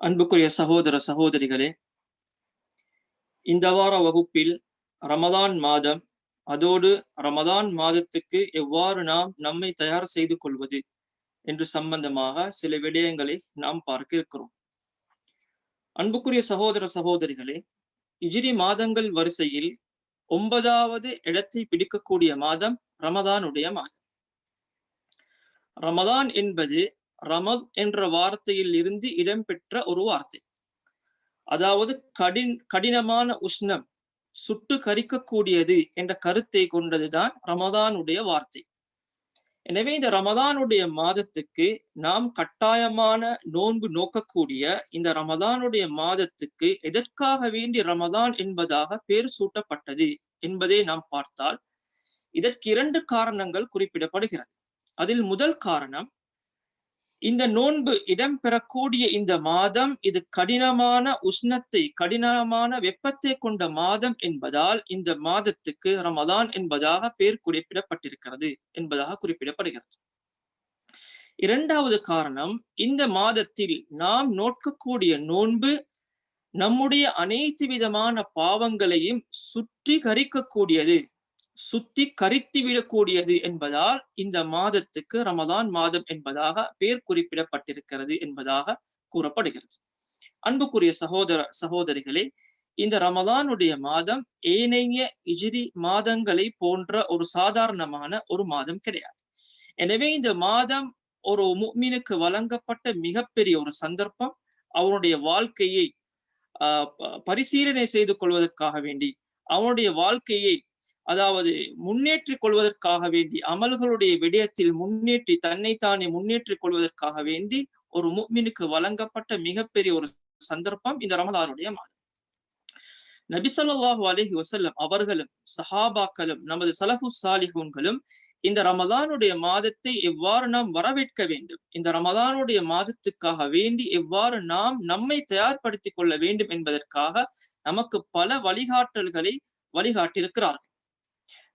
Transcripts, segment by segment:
அன்புக்குரிய சகோதர சகோதரிகளே இந்த வார வகுப்பில் ரமதான் மாதம் அதோடு ரமதான் மாதத்துக்கு எவ்வாறு நாம் நம்மை தயார் செய்து கொள்வது என்று சம்பந்தமாக சில விடயங்களை நாம் பார்க்க இருக்கிறோம். அன்புக்குரிய சகோதர சகோதரிகளே இஜிரி மாதங்கள் வரிசையில் ஒன்பதாவது இடத்தை பிடிக்கக்கூடிய மாதம் ரமதானுடைய மாதம். ரமதான் என்பது ரமத் என்ற வார்த்தையில் இருந்து இடம்பெற்ற ஒரு வார்த்தை. அதாவது கடின் கடினமான உஷ்ணம் சுட்டு கரிக்கக்கூடியது என்ற கருத்தை கொண்டதுதான் ரமதானுடைய வார்த்தை. எனவே இந்த ரமதானுடைய மாதத்துக்கு நாம் கட்டாயமான நோன்பு நோக்கக்கூடிய இந்த ரமதானுடைய மாதத்துக்கு எதற்காக வேண்டி ரமதான் என்பதாக பேர் சூட்டப்பட்டது என்பதை நாம் பார்த்தால் இதற்கு இரண்டு காரணங்கள் குறிப்பிடப்படுகிறது. அதில் முதல் காரணம் இந்த நோன்பு இடம்பெறக்கூடிய இந்த மாதம் இது கடினமான உஷ்ணத்தை கடினமான வெப்பத்தை கொண்ட மாதம் என்பதால் இந்த மாதத்துக்கு ரமதான் என்பதாக பெயர் குறிப்பிடப்பட்டிருக்கிறது என்பதாக குறிப்பிடப்படுகிறது. இரண்டாவது காரணம் இந்த மாதத்தில் நாம் நோக்கக்கூடிய நோன்பு நம்முடைய அனைத்து விதமான பாவங்களையும் சுற்றி கரிக்கக்கூடியது சுத்தி கரித்து விடக்கூடியது என்பதால் இந்த மாதத்துக்கு ரமதான் மாதம் என்பதாக பெயர் குறிப்பிடப்பட்டிருக்கிறது என்பதாக கூறப்படுகிறது. அன்புக்குரிய சகோதர சகோதரிகளே இந்த ரமதானுடைய மாதம் ஏனைய இஜிரி மாதங்களை போன்ற ஒரு சாதாரணமான ஒரு மாதம் கிடையாது. எனவே இந்த மாதம் ஒரு முக்மீனுக்கு வழங்கப்பட்ட மிகப்பெரிய ஒரு சந்தர்ப்பம் அவனுடைய வாழ்க்கையை ஆஹ் பரிசீலனை செய்து கொள்வதற்காக வேண்டி அவனுடைய வாழ்க்கையை அதாவது முன்னேற்றிக் கொள்வதற்காக வேண்டி அமல்களுடைய விடயத்தில் முன்னேற்றி தன்னைத்தானே முன்னேற்றிக் கொள்வதற்காக வேண்டி ஒரு முக்மினுக்கு வழங்கப்பட்ட மிகப்பெரிய ஒரு சந்தர்ப்பம் இந்த ரமலானுடைய மாதம். நபிசல்லாஹு அலஹி வசல்லம் அவர்களும் சஹாபாக்களும் நமது சலஃபு சாலிஹூன்களும் இந்த ரமதானுடைய மாதத்தை எவ்வாறு நாம் வரவேற்க வேண்டும்? இந்த ரமதானுடைய மாதத்துக்காக வேண்டி எவ்வாறு நாம் நம்மை தயார்படுத்திக் கொள்ள வேண்டும் என்பதற்காக நமக்கு பல வழிகாட்டல்களை வழிகாட்டியிருக்கிறார்கள்.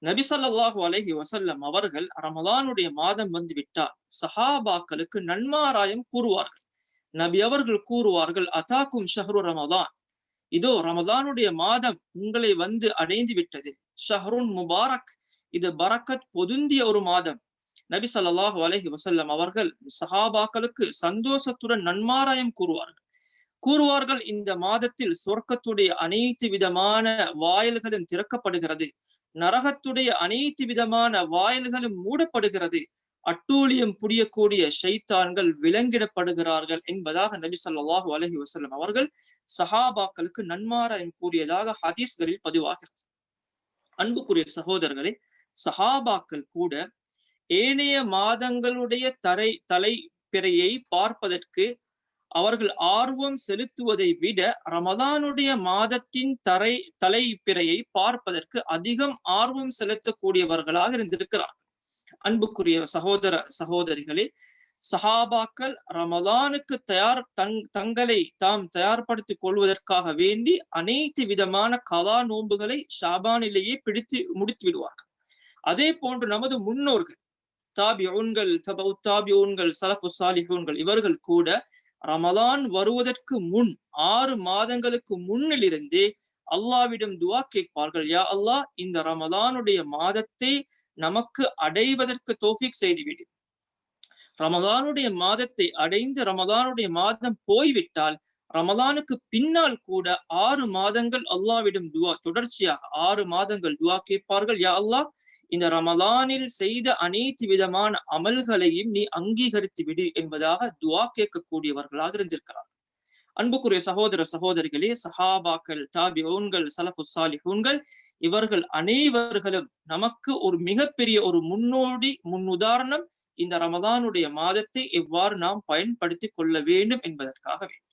நபி சொல்லாஹு அலஹி வசல்லம் அவர்கள் ரமதானுடைய மாதம் வந்து விட்டால் சஹாபாக்களுக்கு நன்மாராயம் கூறுவார்கள். நபி அவர்கள் கூறுவார்கள் அதாக்கும் ஷஹரு ரமதான் இதோ ரமதானுடைய மாதம் உங்களை வந்து அடைந்து விட்டது. ஷஹ்ருன் முபாரக் இது பரக்கத் பொதுந்திய ஒரு மாதம். நபி சொல்லாஹு அலஹி வசல்லம் அவர்கள் சஹாபாக்களுக்கு சந்தோஷத்துடன் நன்மாராயம் கூறுவார்கள். கூறுவார்கள் இந்த மாதத்தில் சொர்க்கத்துடைய அனைத்து விதமான வாயில்களும் திறக்கப்படுகிறது. நரகத்துடைய அனைத்து விதமான வாயில்களும் மூடப்படுகிறது. அட்டூழியம் புரியக்கூடிய ஷைத்தான்கள் விலங்கிடப்படுகிறார்கள் என்பதாக நபி சொல்லாஹு அலஹி வசலம் அவர்கள் சஹாபாக்களுக்கு நன்மாராயம் கூறியதாக ஹதீஸ்களில் பதிவாகிறது. அன்புக்குரிய சகோதரர்களே சஹாபாக்கள் கூட ஏனைய மாதங்களுடைய தரை தலை பிறையை பார்ப்பதற்கு அவர்கள் ஆர்வம் செலுத்துவதை விட ரமதானுடைய மாதத்தின் தரை தலைப்பிறையை பார்ப்பதற்கு அதிகம் ஆர்வம் செலுத்தக்கூடியவர்களாக இருந்திருக்கிறார் அன்புக்குரிய சகோதர சகோதரிகளே சஹாபாக்கள் ரமதானுக்கு தயார் தங் தங்களை தாம் தயார்படுத்திக் கொள்வதற்காக வேண்டி அனைத்து விதமான கலா நோன்புகளை ஷாபானிலேயே பிடித்து முடித்து விடுவார்கள். அதே போன்று நமது முன்னோர்கள் தாபியோன்கள் தபு தாபியோன்கள் சலஃபு சாலிஹூன்கள் இவர்கள் கூட ரமலான் வருவதற்கு முன் ஆறு மாதங்களுக்கு முன்னிலிருந்தே அல்லாவிடம் துவா கேட்பார்கள். யா அல்லாஹ் இந்த ரமலானுடைய மாதத்தை நமக்கு அடைவதற்கு தோஃபிக் செய்துவிடு. ரமலானுடைய மாதத்தை அடைந்து ரமலானுடைய மாதம் போய்விட்டால் ரமலானுக்கு பின்னால் கூட ஆறு மாதங்கள் அல்லாவிடம் துவா தொடர்ச்சியாக ஆறு மாதங்கள் துவா கேட்பார்கள். யா அல்லாஹ் இந்த ரமலானில் செய்த அனைத்து விதமான அமல்களையும் நீ அங்கீகரித்து விடு என்பதாக துவா கேட்கக்கூடியவர்களாக இருந்திருக்கிறார். அன்புக்குரிய சகோதர சகோதரிகளே சஹாபாக்கள் தாபிஹூன்கள் சலஃபு சாலிஹூன்கள் இவர்கள் அனைவர்களும் நமக்கு ஒரு மிகப்பெரிய ஒரு முன்னோடி முன்னுதாரணம் இந்த ரமதானுடைய மாதத்தை எவ்வாறு நாம் பயன்படுத்தி கொள்ள வேண்டும் என்பதற்காக வேண்டும்.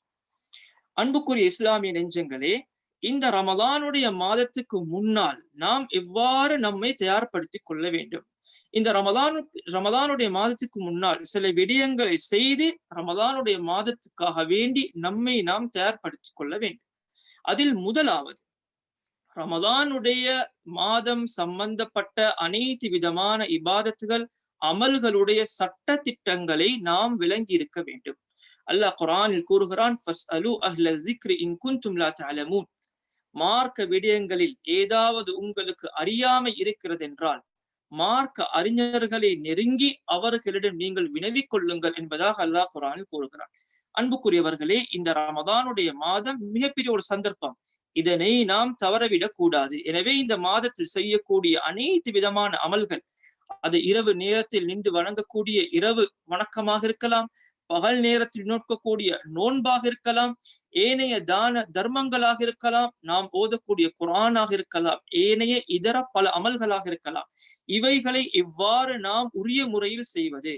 அன்புக்குரிய இஸ்லாமிய நெஞ்சங்களே இந்த ரமதானுடைய மாதத்துக்கு முன்னால் நாம் எவ்வாறு நம்மை தயார்படுத்திக் கொள்ள வேண்டும்? இந்த ரமதான் ரமதானுடைய மாதத்துக்கு முன்னால் சில விடயங்களை செய்து ரமதானுடைய மாதத்துக்காக வேண்டி நம்மை நாம் தயார்படுத்திக் கொள்ள வேண்டும். அதில் முதலாவது ரமதானுடைய மாதம் சம்பந்தப்பட்ட அனைத்து விதமான இபாதத்துகள் அமல்களுடைய சட்ட திட்டங்களை நாம் விளங்கி இருக்க வேண்டும். அல்லாஹ் குரானில் கூறுகிறான் மார்க்க விடயங்களில் ஏதாவது உங்களுக்கு அறியாமை இருக்கிறது என்றால் மார்க்க அறிஞர்களை நெருங்கி அவர்களிடம் நீங்கள் வினவிக் கொள்ளுங்கள் என்பதாக அல்லாஹ் குரானில் கூறுகிறான். அன்புக்குரியவர்களே இந்த ரமதானுடைய மாதம் மிகப்பெரிய ஒரு சந்தர்ப்பம். இதனை நாம் தவறவிடக் கூடாது. எனவே இந்த மாதத்தில் செய்யக்கூடிய அனைத்து விதமான அமல்கள் அது இரவு நேரத்தில் நின்று வணங்கக்கூடிய இரவு வணக்கமாக இருக்கலாம் பகல் நேரத்தில் நோக்கக்கூடிய நோன்பாக இருக்கலாம் ஏனைய தான தர்மங்களாக இருக்கலாம் நாம் ஓதக்கூடிய குரானாக இருக்கலாம் ஏனைய இதர பல அமல்களாக இருக்கலாம். இவைகளை எவ்வாறு நாம் உரிய முறையில் செய்வது.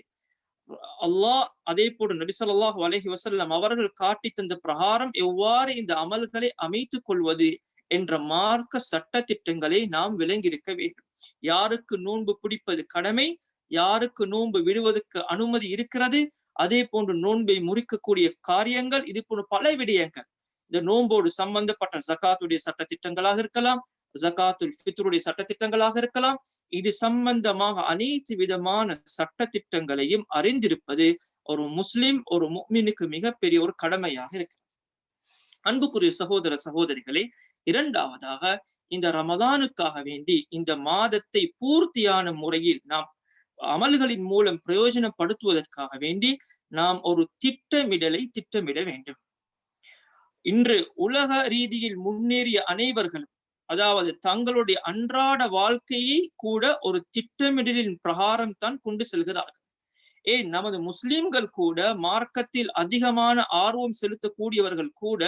அல்லாஹ் அதே போல நபிசல்லாஹு அலஹி வசல்லம் அவர்கள் காட்டி தந்த பிரகாரம் எவ்வாறு இந்த அமல்களை அமைத்துக் கொள்வது என்ற மார்க்க சட்ட திட்டங்களை நாம் விளங்கியிருக்க வேண்டும். யாருக்கு நோன்பு பிடிப்பது கடமை யாருக்கு நோன்பு விடுவதற்கு அனுமதி இருக்கிறது அதே போன்று நோன்பை முறிக்கக்கூடிய காரியங்கள் இது போன்ற பல விடயங்கள். இந்த நோன்போடு சம்பந்தப்பட்ட ஜக்காத்துடைய சட்ட திட்டங்களாக இருக்கலாம் ஜக்காத்துல் ஃபித்ருடைய சட்ட திட்டங்களாக இருக்கலாம். இது சம்பந்தமாக அனைத்து விதமான சட்ட திட்டங்களையும் அறிந்திருப்பது ஒரு முஸ்லிம் ஒரு முக்மினுக்கு மிகப்பெரிய ஒரு கடமையாக இருக்கிறது. அன்புக்குரிய சகோதர சகோதரிகளே இரண்டாவதாக இந்த ரமதானுக்காக வேண்டி இந்த மாதத்தை பூர்த்தியான முறையில் நாம் அமல்களின் மூலம் பிரயோஜனப்படுத்துவதற்காக வேண்டி நாம் ஒரு திட்டமிடலை திட்டமிட வேண்டும். இன்று உலக ரீதியில் முன்னேறிய அனைவர்களும் அதாவது தங்களுடைய அன்றாட வாழ்க்கையை கூட ஒரு திட்டமிடலின் பிரகாரம் தான் கொண்டு செல்கிறார்கள். ஏன்? நமது முஸ்லிம்கள் கூட மார்க்கத்தில் அதிகமான ஆர்வம் செலுத்தக்கூடியவர்கள் கூட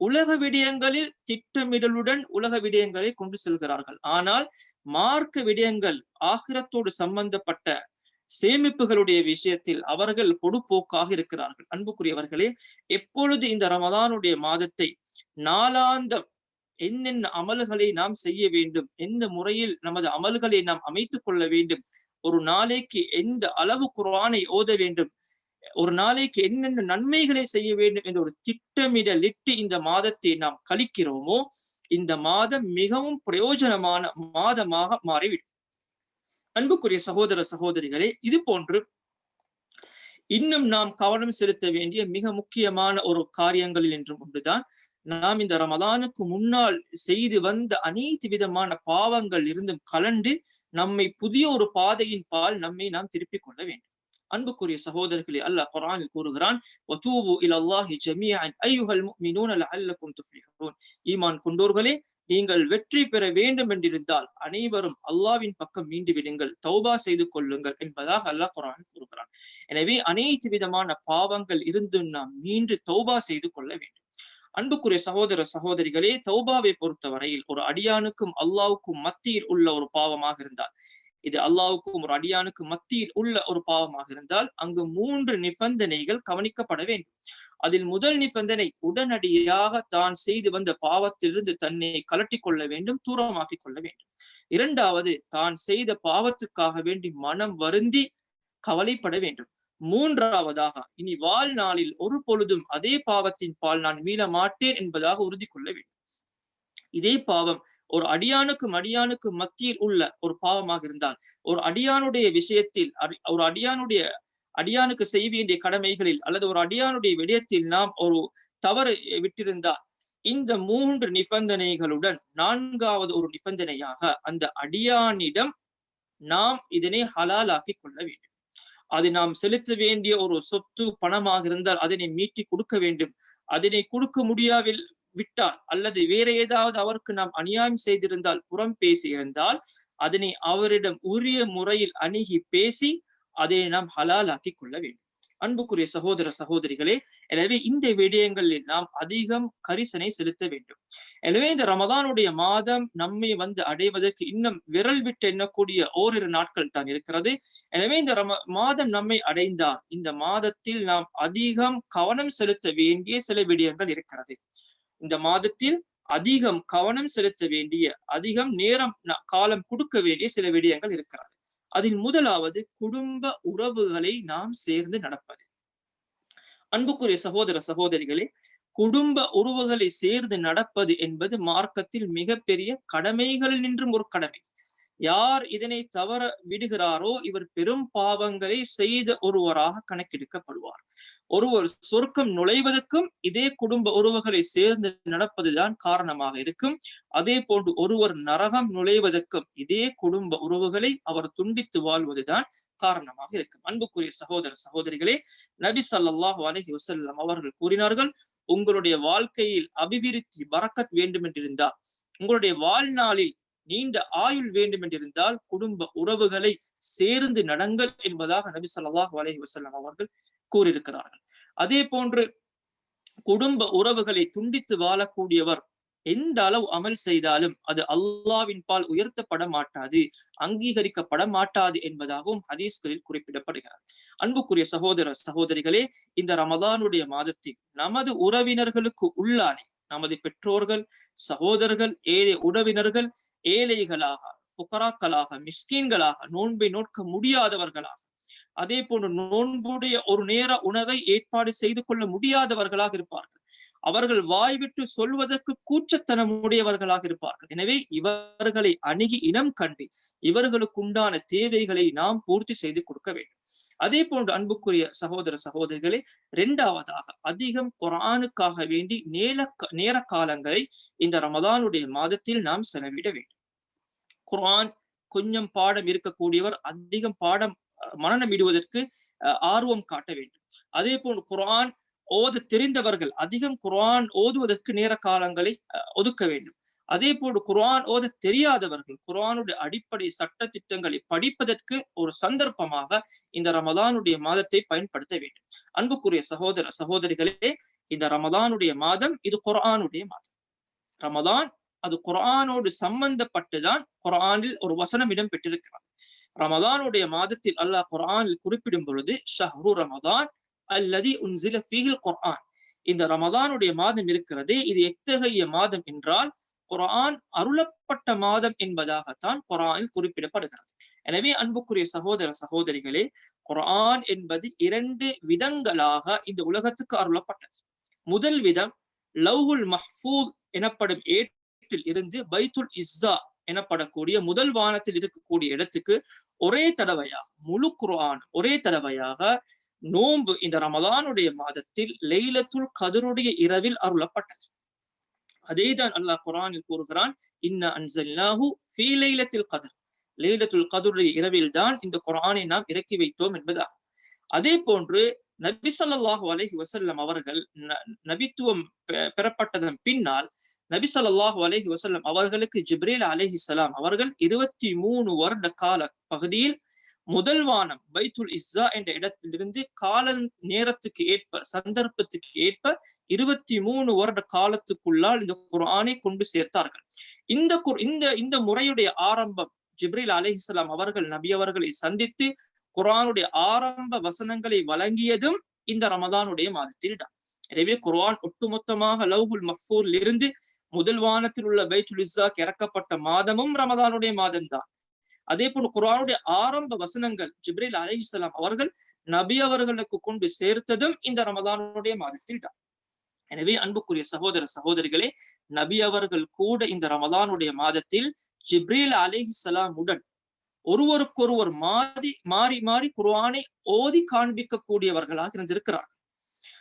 உலக விடயங்களில் திட்டமிடலுடன் உலக விடயங்களை கொண்டு செல்கிறார்கள். ஆனால் மார்க்க விடயங்கள் ஆகிரத்தோடு சம்பந்தப்பட்ட சேமிப்புகளுடைய விஷயத்தில் அவர்கள் பொடுப்போக்காக இருக்கிறார்கள். அன்புக்குரியவர்களே எப்பொழுது இந்த ரமதானுடைய மாதத்தை நாளாந்தம் என்னென்ன அமல்களை நாம் செய்ய வேண்டும் எந்த முறையில் நமது அமல்களை நாம் அமைத்துக் கொள்ள வேண்டும் ஒரு நாளைக்கு எந்த அளவு குரானை ஓத வேண்டும் ஒரு நாளைக்கு என்னென்ன நன்மைகளை செய்ய வேண்டும் என்ற ஒரு திட்டமிடலிட்டு இந்த மாதத்தை நாம் கழிக்கிறோமோ இந்த மாதம் மிகவும் பிரயோஜனமான மாதமாக மாறிவிடும். அன்புக்குரிய சகோதர சகோதரிகளே இது போன்று இன்னும் நாம் கவனம் செலுத்த வேண்டிய மிக முக்கியமான ஒரு காரியங்களில் என்றும் ஒன்றுதான் நாம் இந்த ரமதானுக்கு முன்னால் செய்து வந்த அனைத்து விதமான பாவங்கள் இருந்தும் கலண்டு நம்மை புதிய ஒரு பாதையின் பால் நம்மை நாம் திருப்பிக் கொள்ள வேண்டும். அன்புக்குரிய சகோதரர்களே அல்லாஹ் குரானில் கூறுகிறான் இலல்லாஹி ஈமான் கொண்டோர்களே நீங்கள் வெற்றி பெற வேண்டும் என்றிருந்தால் அனைவரும் அல்லாவின் பக்கம் மீண்டு விடுங்கள் தௌபா செய்து கொள்ளுங்கள் என்பதாக அல்லாஹ் குரான் கூறுகிறான். எனவே அனைத்து விதமான பாவங்கள் இருந்து நாம் மீண்டு தௌபா செய்து கொள்ள வேண்டும். அன்புக்குரிய சகோதர சகோதரிகளே தௌபாவை பொறுத்தவரையில் ஒரு அடியானுக்கும் அல்லாவுக்கும் மத்தியில் உள்ள ஒரு பாவமாக இருந்தால் இது அல்லாவுக்கும் ஒரு அடியானுக்கு மத்தியில் உள்ள ஒரு பாவமாக இருந்தால் அங்கு மூன்று நிபந்தனைகள் கவனிக்கப்பட வேண்டும். அதில் முதல் நிபந்தனை உடனடியாக தான் செய்து வந்த பாவத்திலிருந்து தன்னை கலட்டி கொள்ள வேண்டும் தூரமாக்கிக் கொள்ள வேண்டும். இரண்டாவது தான் செய்த பாவத்துக்காக வேண்டி மனம் வருந்தி கவலைப்பட வேண்டும். மூன்றாவதாக இனி வாழ்நாளில் ஒரு பொழுதும் அதே பாவத்தின் பால் நான் மீள மாட்டேன் என்பதாக உறுதி கொள்ள வேண்டும். இதே பாவம் ஒரு அடியானுக்கும் அடியானுக்கு மத்தியில் உள்ள ஒரு பாவமாக இருந்தால் ஒரு அடியானுடைய விஷயத்தில் ஒரு அடியானுடைய அடியானுக்கு செய்ய வேண்டிய கடமைகளில் அல்லது ஒரு அடியானுடைய விடயத்தில் நாம் ஒரு தவறு விட்டிருந்தால் இந்த மூன்று நிபந்தனைகளுடன் நான்காவது ஒரு நிபந்தனையாக அந்த அடியானிடம் நாம் இதனை ஹலாலாக்கி கொள்ள வேண்டும். அது நாம் செலுத்த வேண்டிய ஒரு சொத்து பணமாக இருந்தால் அதனை மீட்டி கொடுக்க வேண்டும். அதனை கொடுக்க முடியாவில் விட்டால் அல்லது வேற ஏதாவது அவருக்கு நாம் அநியாயம் செய்திருந்தால் புறம் பேசி இருந்தால் அதனை அவரிடம் உரிய முறையில் அணுகி பேசி அதை நாம் ஹலாலாக்கி கொள்ள வேண்டும். அன்புக்குரிய சகோதர சகோதரிகளே எனவே இந்த விடயங்களில் நாம் அதிகம் கரிசனை செலுத்த வேண்டும். எனவே இந்த ரமதானுடைய மாதம் நம்மை வந்து அடைவதற்கு இன்னும் விரல் விட்டு எண்ணக்கூடிய ஓரிரு நாட்கள் தான் இருக்கிறது. எனவே இந்த ரம மாதம் நம்மை அடைந்தால் இந்த மாதத்தில் நாம் அதிகம் கவனம் செலுத்த வேண்டிய சில விடயங்கள் இருக்கிறது. இந்த மாதத்தில் அதிகம் கவனம் செலுத்த வேண்டிய அதிகம் நேரம் காலம் கொடுக்க வேண்டிய சில விடயங்கள் இருக்கிறது. அதில் முதலாவது குடும்ப உறவுகளை நாம் சேர்ந்து நடப்பது. அன்புக்குரிய சகோதர சகோதரிகளே குடும்ப உறவுகளை சேர்ந்து நடப்பது என்பது மார்க்கத்தில் மிகப்பெரிய கடமைகளில் நின்றும் ஒரு கடமை. யார் இதனை தவற விடுகிறாரோ இவர் பெரும் பாவங்களை செய்த ஒருவராக கணக்கெடுக்கப்படுவார். ஒருவர் சொர்க்கம் நுழைவதற்கும் இதே குடும்ப உறவுகளை சேர்ந்து நடப்பதுதான் காரணமாக இருக்கும். அதே போன்று ஒருவர் நரகம் நுழைவதற்கும் இதே குடும்ப உறவுகளை அவர் துண்டித்து வாழ்வதுதான் காரணமாக இருக்கும். அன்புக்குரிய சகோதர சகோதரிகளே நபி சல்லாஹ் அலஹி வசல்லம் அவர்கள் கூறினார்கள் உங்களுடைய வாழ்க்கையில் அபிவிருத்தி பறக்கத் வேண்டும் என்றிருந்தால் உங்களுடைய வாழ்நாளில் நீண்ட ஆயுள் வேண்டும் என்றிருந்தால் குடும்ப உறவுகளை சேர்ந்து நடங்கள் என்பதாக நபி ஸல்லல்லாஹு அலஹி வசல்லம் அவர்கள் கூறியிருக்கிறார்கள். அதே போன்று குடும்ப உறவுகளை துண்டித்து வாழக்கூடியவர் எந்த அளவு அமல் செய்தாலும் அது அல்லாவின் பால் உயர்த்தப்பட மாட்டாது அங்கீகரிக்கப்பட மாட்டாது என்பதாகவும் ஹதீஸ்களில் குறிப்பிடப்படுகிறார் அன்புக்குரிய சகோதர சகோதரிகளே இந்த ரமதானுடைய மாதத்தில் நமது உறவினர்களுக்கு உள்ளானே நமது பெற்றோர்கள் சகோதரர்கள் ஏழை உறவினர்கள் ஏழைகளாக புகராக்களாக மிஸ்கீன்களாக நோன்பை நோக்க முடியாதவர்களாக அதே போன்று நோன்புடைய ஒரு நேர உணவை ஏற்பாடு செய்து கொள்ள முடியாதவர்களாக இருப்பார்கள். அவர்கள் வாய்விட்டு சொல்வதற்கு கூச்சத்தனம் உடையவர்களாக இருப்பார்கள். எனவே இவர்களை அணுகி இனம் கண்டு இவர்களுக்கு உண்டான தேவைகளை நாம் பூர்த்தி செய்து கொடுக்க வேண்டும். அதே போன்று அன்புக்குரிய சகோதர சகோதரிகளே இரண்டாவதாக அதிகம் குரானுக்காக வேண்டி நேர நேர காலங்களை இந்த ரமதானுடைய மாதத்தில் நாம் செலவிட வேண்டும். குரான் கொஞ்சம் பாடம் இருக்கக்கூடியவர் அதிகம் பாடம் மனநம் இடுவதற்கு ஆர்வம் காட்ட வேண்டும். அதே போல் குரான் ஓத தெரிந்தவர்கள் அதிகம் குரான் ஓதுவதற்கு நேர காலங்களை ஒதுக்க வேண்டும். அதே போல் குரான் ஓத தெரியாதவர்கள் குரானுடைய அடிப்படை சட்ட திட்டங்களை படிப்பதற்கு ஒரு சந்தர்ப்பமாக இந்த ரமதானுடைய மாதத்தை பயன்படுத்த வேண்டும். அன்புக்குரிய சகோதர சகோதரிகளே இந்த ரமதானுடைய மாதம் இது குரானுடைய மாதம். ரமதான் அது குரானோடு சம்பந்தப்பட்டுதான் குரானில் ஒரு வசனம் இடம் பெற்றிருக்கிறது ரமதானுடைய மாதத்தில் அல்லாஹ் குரானில் குறிப்பிடும் பொழுது ஷஹ்ரு ரமதான் அல்லதி உன்சில ஃபீஹில் குர்ஆன். இந்த ரமதானுடைய மாதம் இருக்கிறதே இது எத்தகைய மாதம் என்றால் குரான் அருளப்பட்ட மாதம் என்பதாகத்தான் குரானில் குறிப்பிடப்படுகிறது. எனவே அன்புக்குரிய சகோதர சகோதரிகளே குரான் என்பது இரண்டு விதங்களாக இந்த உலகத்துக்கு அருளப்பட்டது. முதல் விதம் லவ்ஹுல் மஹ்பூத் எனப்படும் ஏற்றில் இருந்து பைத்துல் இஸ்ஸா எனப்படக்கூடிய முதல் வானத்தில் இருக்கக்கூடிய இடத்துக்கு ஒரே தடவையாக முழு குரான் ஒரே தடவையாக நோன்பு இந்த ரமலானுடைய மாதத்தில் லைலத்துல் கதருடைய இரவில் அருளப்பட்டது. அதேதான் அல்லாஹ் குரானில் கூறுகிறான் இன்ன அன்சல்லாஹு ஃபீ லைலத்தில் கதர். லைலத்துல் கதருடைய இரவில் தான் இந்த குரானை நாம் இறக்கி வைத்தோம் என்பதாகும் அதே போன்று நபி ஸல்லல்லாஹு அலஹி வசல்லம் அவர்கள் நபித்துவம் பெறப்பட்டதன் பின்னால் நபி சொல்லாஹு அலஹி வசல்லம் அவர்களுக்கு ஜிப்ரேல் அலஹி சலாம் அவர்கள் இருபத்தி மூணு வருட கால பகுதியில் முதல் வானம் பைத்துல் இஸ்ஸா என்ற இடத்திலிருந்து கால நேரத்துக்கு ஏற்ப சந்தர்ப்பத்துக்கு ஏற்ப இருபத்தி மூணு வருட காலத்துக்குள்ளால் இந்த குரானை கொண்டு சேர்த்தார்கள். இந்த இந்த இந்த முறையுடைய ஆரம்பம் ஜிப்ரீல் அலிஹிஸ்லாம் அவர்கள் நபி அவர்களை சந்தித்து குரானுடைய ஆரம்ப வசனங்களை வழங்கியதும் இந்த ரமதானுடைய மாதத்தில் தான் எனவே குர்ஆன் ஒட்டுமொத்தமாக லவ்ஹுல் மஹ்பூரில் இருந்து முதல் வானத்தில் உள்ள பைத்துல் இஸ்ஸாக்கு இறக்கப்பட்ட மாதமும் ரமதானுடைய மாதம் தான் அதே போல் குரானுடைய ஆரம்ப வசனங்கள் ஜிப்ரேல் அலிஹலாம் அவர்கள் நபி அவர்களுக்கு கொண்டு சேர்த்ததும் இந்த ரமதானுடைய மாதத்தில் தான் எனவே அன்புக்குரிய சகோதர சகோதரிகளே நபி அவர்கள் கூட இந்த ரமதானுடைய மாதத்தில் ஜிப்ரேல் அலிஹலாம் உடன் ஒருவருக்கொருவர் மாறி மாறி மாறி குர்வானை ஓதி காண்பிக்கக்கூடியவர்களாக இருந்திருக்கிறார்கள்.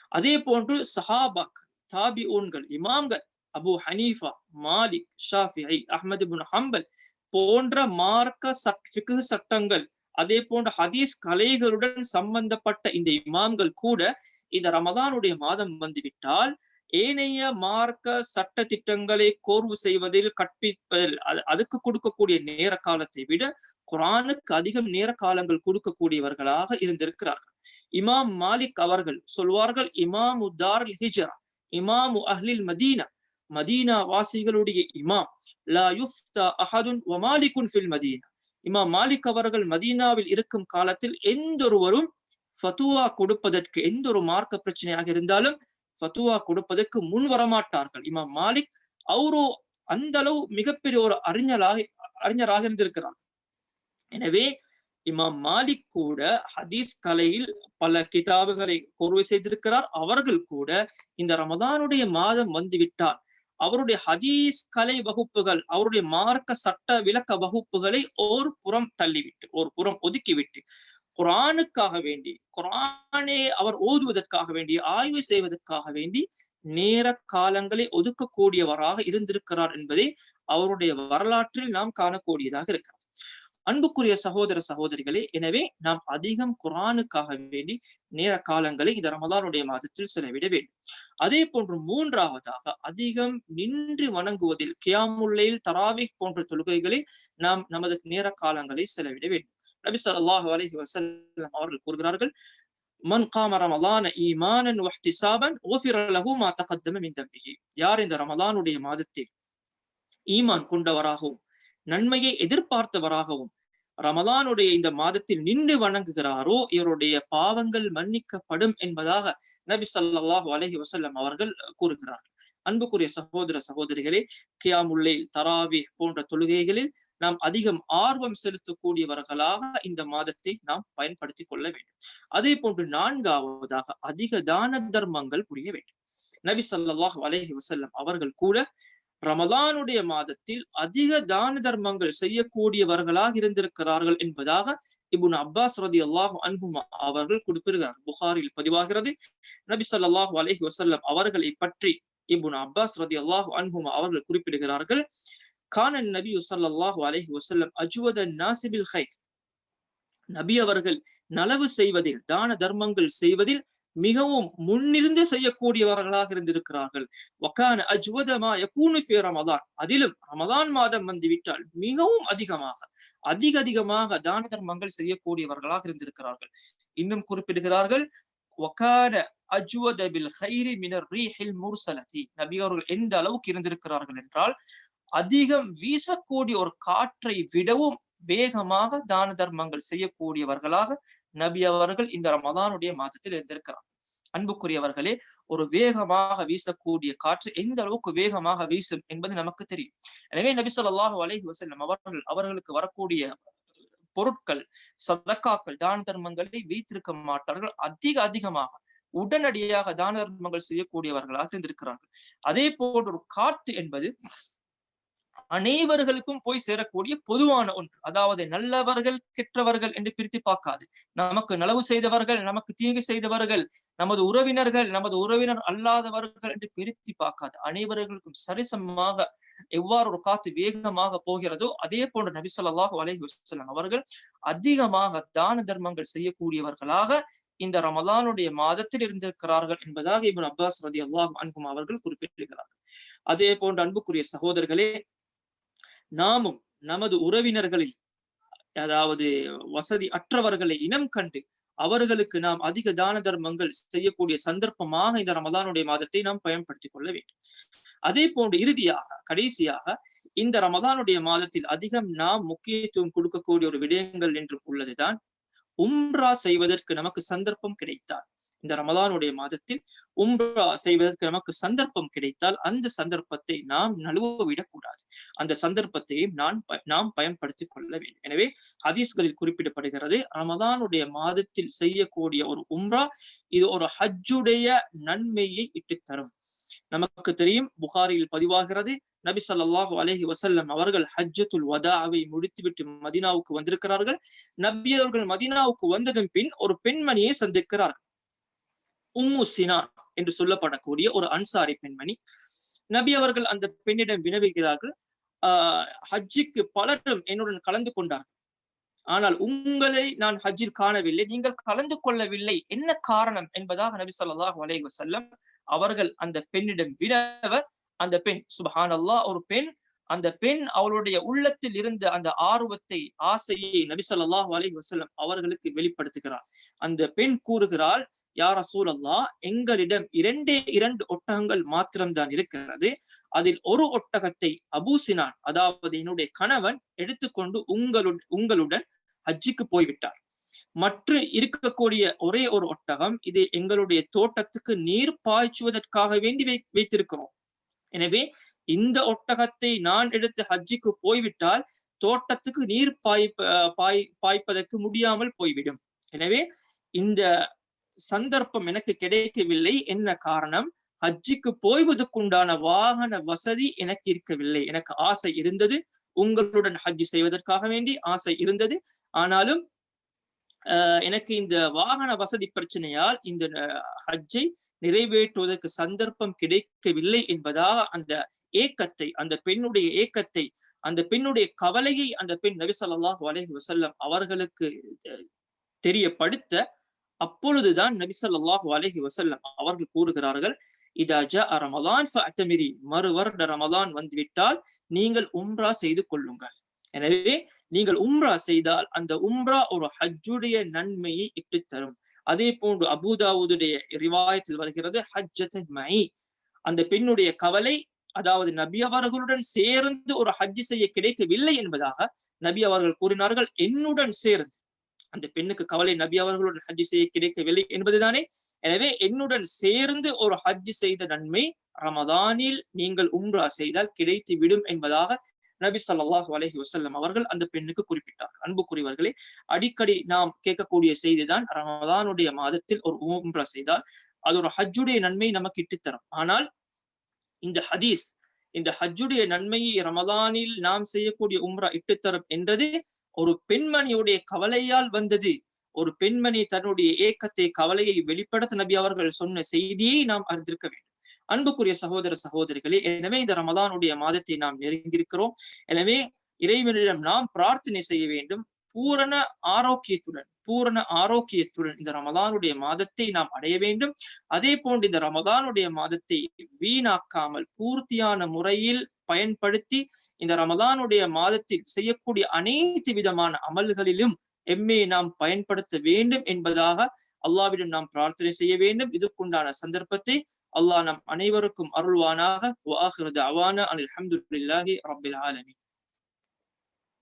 அதே போன்று சஹாபாக் தாபி ஊன்கள் இமாம்கள் Abu Hanifa Malik Shafi Ahmad bin Hanbal போன்ற மார்க்க சட் சட்டங்கள் அதே போன்ற ஹதீஸ் கலைகளுடன் சம்பந்தப்பட்ட இந்த இமாம்கள் கூட இந்த ரமதானுடைய மாதம் வந்துவிட்டால் ஏனைய மார்க்க சட்ட திட்டங்களை கோர்வு செய்வதில் கற்பிப்பதில் அதுக்கு கொடுக்கக்கூடிய நேர காலத்தை விட குரானுக்கு அதிகம் நேர காலங்கள் கொடுக்கக்கூடியவர்களாக இருந்திருக்கிறார்கள். இமாம் மாலிக் அவர்கள் சொல்வார்கள் இமாம் உதார் ஹிஜரா இமாமு அஹ்லில் மதீனா மதீனா வாசிகளுடைய இமாம் லா யுஃப்தா அஹதுன் ஒமாலிகுன் ஃபில் மதீனா. இமாம் மாலிக் அவர்கள் மதீனாவில் இருக்கும் காலத்தில் எந்தொருவரும் ஃபத்துவா கொடுப்பதற்கு எந்த ஒரு மார்க்க பிரச்சனையாக இருந்தாலும் ஃபத்துவா கொடுப்பதற்கு முன் வரமாட்டார்கள். இமாம் மாலிக் அவரோ அந்த அளவு மிகப்பெரிய ஒரு அறிஞராக அறிஞராக இருந்திருக்கிறார் எனவே இமாம் மாலிக் கூட ஹதீஸ் கலையில் பல கிதாபுகளை கோர்வை செய்திருக்கிறார். அவர்கள் கூட இந்த ரமதானுடைய மாதம் வந்துவிட்டால் அவருடைய ஹதீஸ் கலை வகுப்புகள் அவருடைய மார்க்க சட்ட விளக்க வகுப்புகளை ஒரு புறம் தள்ளிவிட்டு ஒரு புறம் ஒதுக்கிவிட்டு குரானுக்காக வேண்டி குரானே அவர் ஓதுவதற்காக வேண்டி ஆய்வு செய்வதற்காக வேண்டி நேர காலங்களை ஒதுக்கக்கூடியவராக இருந்திருக்கிறார் என்பதை அவருடைய வரலாற்றில் நாம் காணக்கூடியதாக இருக்கிறது. அன்புக்குரிய சகோதர சகோதரிகளே எனவே நாம் அதிகம் குரானுக்காக வேண்டி நேர காலங்களை இந்த ரமதானுடைய மாதத்தில் செலவிட வேண்டும். அதே போன்று மூன்றாவதாக அதிகம் நின்று வணங்குவதில் கியாமுல்லையில் தராவி போன்ற தொழுகைகளை நாம் நமது நேர காலங்களை செலவிட வேண்டும். நபி ஸல்லல்லாஹு அலஹி வசல்லம் அவர்கள் கூறுகிறார்கள் மன் காம ரமலான ஈமானன் வஹ்திசாபன் ஓஃபிர லஹு மா தகத்தம மின் தம்பிஹி. யார் இந்த ரமலானுடைய மாதத்தில் ஈமான் கொண்டவராகவும் நன்மையை எதிர்பார்த்தவராகவும் ரமலானுடைய இந்த மாதத்தில் நின்று வணங்குகிறாரோ இவருடைய பாவங்கள் மன்னிக்கப்படும் என்பதாக நபி சல்லாஹு அலஹி வசல்லம் அவர்கள் கூறுகிறார்கள். அன்புக்குரிய சகோதர சகோதரிகளே கியாமுல்லை தராவி போன்ற தொழுகைகளில் நாம் அதிகம் ஆர்வம் செலுத்தக்கூடியவர்களாக இந்த மாதத்தை நாம் பயன்படுத்திக் கொள்ள வேண்டும். அதே போன்று நான்காவதாக அதிக தான தர்மங்கள் புரிய வேண்டும். நபி சல்லாஹ் அலஹி வசல்லம் அவர்கள் கூட ரமலானுடைய மாதத்தில் அதிக தான தர்மங்கள் செய்யக்கூடியவர்களாக இருந்திருக்கிறார்கள் என்பதாக இபுன் அப்பாஸ் ரதி அல்லாஹு அன்புமா அவர்கள் குறிப்பிடுகிறார். புகாரில் பதிவாகிறது. நபி ஸல்லல்லாஹு அலஹி வசல்லம் அவர்களை பற்றி இபுன் அப்பாஸ் ரதி அல்லாஹு அன்புமா அவர்கள் குறிப்பிடுகிறார்கள். கானன் நபி ஸல்லல்லாஹு அலஹி வசல்லம் அஜுவத நாசிபில் ஹை நபி அவர்கள் நலவு செய்வதில் தான தர்மங்கள் செய்வதில் மிகவும் முன்னிருந்து செய்யக்கூடியவர்களாக இருந்திருக்கிறார்கள். வக்கான அஜ்வதமா யகூனு ரமதான் அதிலும் ரமதான் மாதம் வந்துவிட்டால் மிகவும் அதிகமாக அதிக அதிகமாக தான தர்மங்கள் செய்யக்கூடியவர்களாக இருந்திருக்கிறார்கள். இன்னும் குறிப்பிடுகிறார்கள் வக்கான அஜ்வத பில் ஹைரி மினர் ரீஹில் முர்சலதி நபி அவர்கள் எந்த அளவுக்கு இருந்திருக்கிறார்கள் என்றால் அதிகம் வீசக்கூடிய ஒரு காற்றை விடவும் வேகமாக தான தர்மங்கள் செய்யக்கூடியவர்களாக நபி அவர்கள் இந்த ரமதானுடைய மாதத்தில் இருந்திருக்கிறார் அன்புக்குரியவர்களே ஒரு வேகமாக வீசக்கூடிய காற்று எந்த அளவுக்கு வேகமாக வீசும் என்பது நமக்கு தெரியும். எனவே நபி சொல்லாஹு அலஹி வசல்லம் அவர்கள் அவர்களுக்கு வரக்கூடிய பொருட்கள் சதக்காக்கள் தான தர்மங்களை வைத்திருக்க மாட்டார்கள். அதிக அதிகமாக உடனடியாக தான தர்மங்கள் செய்யக்கூடியவர்களாக இருந்திருக்கிறார்கள். அதே போன்ற ஒரு காற்று என்பது அனைவர்களுக்கும் போய் சேரக்கூடிய பொதுவான ஒன்று. அதாவது நல்லவர்கள் கெட்டவர்கள் என்று பிரித்து பார்க்காது. நமக்கு நலவு செய்தவர்கள் நமக்கு தீங்கு செய்தவர்கள் நமது உறவினர்கள் நமது உறவினர் அல்லாதவர்கள் என்று பிரித்து பார்க்காது. அனைவர்களுக்கும் சரிசமமாக எவ்வாறு ஒரு காத்து வேகமாக போகிறதோ அதே போன்ற நபி ஸல்லல்லாஹு அலைஹி அவர்கள் அதிகமாக தான தர்மங்கள் செய்யக்கூடியவர்களாக இந்த ரமலானுடைய மாதத்தில் இருந்திருக்கிறார்கள் என்பதாக இவன் அப்பாஸ் ரதி அல்லாஹ் அன்பும் அவர்கள் குறிப்பிட்டிருக்கிறார்கள் அதே போன்ற அன்புக்குரிய சகோதரர்களே நாமும் நமது உறவினர்களில் அதாவது வசதி அற்றவர்களை இனம் கண்டு அவர்களுக்கு நாம் அதிக தான தர்மங்கள் செய்யக்கூடிய சந்தர்ப்பமாக இந்த ரமதானுடைய மாதத்தை நாம் பயன்படுத்திக் கொள்ள வேண்டும். அதே போன்று இறுதியாக கடைசியாக இந்த ரமதானுடைய மாதத்தில் அதிகம் நாம் முக்கியத்துவம் கொடுக்கக்கூடிய ஒரு விடயங்கள் என்றும் உள்ளதுதான் உம்ரா செய்வதற்கு நமக்கு சந்தர்ப்பம் கிடைத்தால். இந்த ரமதானுடைய மாதத்தில் உம்ரா செய்வதற்கு நமக்கு சந்தர்ப்பம் கிடைத்தால் அந்த சந்தர்ப்பத்தை நாம் நழுவ விடக்கூடாது அந்த சந்தர்ப்பத்தையும் நான் நாம் பயன்படுத்திக் கொள்ள வேண்டும். எனவே ஹதீஸ்களில் குறிப்பிடப்படுகிறது ரமதானுடைய மாதத்தில் செய்யக்கூடிய ஒரு உம்ரா இது ஒரு ஹஜ்ஜுடைய நன்மையை இட்டு தரும் நமக்கு தெரியும் புகாரியில் பதிவாகிறது நபி சல்லாஹூ அலஹி வசல்லம் அவர்கள் ஹஜ்ஜத்துல் வதாவை முடித்துவிட்டு மதீனாவுக்கு வந்திருக்கிறார்கள். நபி அவர்கள் மதீனாவுக்கு வந்ததன் பின் ஒரு பெண்மணியை சந்திக்கிறார்கள். உம்மு சினான் என்று சொல்லப்படக்கூடிய ஒரு அன்சாரி பெண்மணி. நபி அவர்கள் அந்த பெண்ணிடம் வினவுகிறார்கள் ஆஹ் ஹஜ்ஜிக்கு பலரும் என்னுடன் கலந்து கொண்டார்கள். ஆனால் உங்களை நான் ஹஜ்ஜில் காணவில்லை நீங்கள் கலந்து கொள்ளவில்லை. என்ன காரணம்? என்பதாக நபி சொல்லாஹ் அலைஹி வஸல்லம் அவர்கள் அந்த பெண்ணிடம் வினவ அந்த பெண் சுபஹான் அல்லாஹ் ஒரு பெண் அந்த பெண் அவளுடைய உள்ளத்தில் இருந்த அந்த ஆர்வத்தை ஆசையை நபி சொல்லாஹ் அலைஹி வசல்லம் அவர்களுக்கு வெளிப்படுத்துகிறார். அந்த பெண் கூறுகிறாள் யார் சூழல்லா எங்களிடம் இரண்டே இரண்டு ஒட்டகங்கள் மாத்திரம்தான் இருக்கிறது. அதில் ஒரு ஒட்டகத்தை அபூசினான். அதாவது என்னுடைய கணவன் எடுத்துக்கொண்டு உங்களுடன் உங்களுடன் ஹஜ்ஜிக்கு போய்விட்டார். மற்ற இருக்கக்கூடிய ஒரே ஒரு ஒட்டகம் இது எங்களுடைய தோட்டத்துக்கு நீர் பாய்ச்சுவதற்காக வேண்டி வை வைத்திருக்கிறோம். எனவே இந்த ஒட்டகத்தை நான் எடுத்து ஹஜ்ஜிக்கு போய்விட்டால் தோட்டத்துக்கு நீர் பாய் பாய் பாய்ப்பதற்கு முடியாமல் போய்விடும். எனவே இந்த சந்தர்ப்பம் எனக்கு கிடைக்கவில்லை என்ன காரணம்? ஹஜ்ஜிக்கு போய்வதற்குண்டான வாகன வசதி எனக்கு இருக்கவில்லை. எனக்கு ஆசை இருந்தது. உங்களுடன் ஹஜ் செய்வதற்காக வேண்டி ஆசை இருந்தது. ஆனாலும் எனக்கு இந்த வாகன வசதி பிரச்சனையால் இந்த ஹஜ்ஜை நிறைவேற்றுவதற்கு சந்தர்ப்பம் கிடைக்கவில்லை என்பதாக அந்த ஏக்கத்தை அந்த பெண்ணுடைய ஏக்கத்தை அந்த பெண்ணுடைய கவலையை அந்த பெண் நபி ஸல்லல்லாஹு அலைஹி அவர்களுக்கு தெரியப்படுத்த அப்பொழுதுதான் நபி ஸல்லல்லாஹு அலஹி வசல்லம் அவர்கள் கூறுகிறார்கள் இதா ரமலான் மறு வருட ரமலான் வந்துவிட்டால் நீங்கள் உம்ரா செய்து கொள்ளுங்கள். எனவே நீங்கள் உம்ரா செய்தால் அந்த உம்ரா ஒரு ஹஜ்ஜுடைய நன்மையை இட்டு தரும். அதே போன்று அபுதாவுடைய ரிவாயத்தில் வருகிறது ஹஜ்ஜத்தன் மை அந்த பெண்ணுடைய கவலை அதாவது நபி அவர்களுடன் சேர்ந்து ஒரு ஹஜ் செய்ய கிடைக்கவில்லை என்பதாக நபி அவர்கள் கூறினார்கள் என்னுடன் சேர்ந்து. அந்த பெண்ணுக்கு கவலை நபி அவர்களுடன் ஹஜ் செய்ய கிடைக்கவில்லை என்பதுதானே? எனவே என்னுடன் சேர்ந்து ஒரு ஹஜ் செய்த நன்மை ரமதானில் நீங்கள் உம்ரா செய்தால் கிடைத்து விடும் என்பதாக நபி சல்லாஹ் அலஹி வசல்லம் அவர்கள் அந்த பெண்ணுக்கு குறிப்பிட்டார் அன்புக்குரியவர்களே அடிக்கடி நாம் கேட்கக்கூடிய செய்திதான் ரமதானுடைய மாதத்தில் ஒரு உம்ரா செய்தால் அது ஒரு ஹஜ்ஜுடைய நன்மை நமக்கு இட்டுத்தரும். ஆனால் இந்த ஹதீஸ் இந்த ஹஜ்ஜுடைய நன்மையை ரமதானில் நாம் செய்யக்கூடிய உம்ரா இட்டுத்தரும் என்றது ஒரு பெண்மணியுடைய கவலையால் வந்தது. ஒரு பெண்மணி தன்னுடைய ஏக்கத்தை கவலையை வெளிப்படுத்த நபி அவர்கள் சொன்ன செய்தியை நாம் அறிந்திருக்க வேண்டும். அன்புக்குரிய சகோதர சகோதரிகளே எனவே இந்த ரமதானுடைய மாதத்தை நாம் நெருங்கியிருக்கிறோம். எனவே இறைவனிடம் நாம் பிரார்த்தனை செய்ய வேண்டும். பூரண ஆரோக்கியத்துடன் பூரண ஆரோக்கியத்துடன் இந்த ரமதானுடைய மாதத்தை நாம் அடைய வேண்டும். அதே போன்று இந்த ரமதானுடைய மாதத்தை வீணாக்காமல் பூர்த்தியான முறையில் பயன்படுத்தி இந்த ரமதானுடைய மாதத்தில் செய்யக்கூடிய அனைத்து விதமான அமல்களிலும் எம்மை நாம் பயன்படுத்த வேண்டும் என்பதாக அல்லாவிடம் நாம் பிரார்த்தனை செய்ய வேண்டும். இதுக்குண்டான சந்தர்ப்பத்தை அல்லாஹ் நம் அனைவருக்கும் அருள்வானாக. வாஹிரு அலி அனில் ரபில் ஆலமி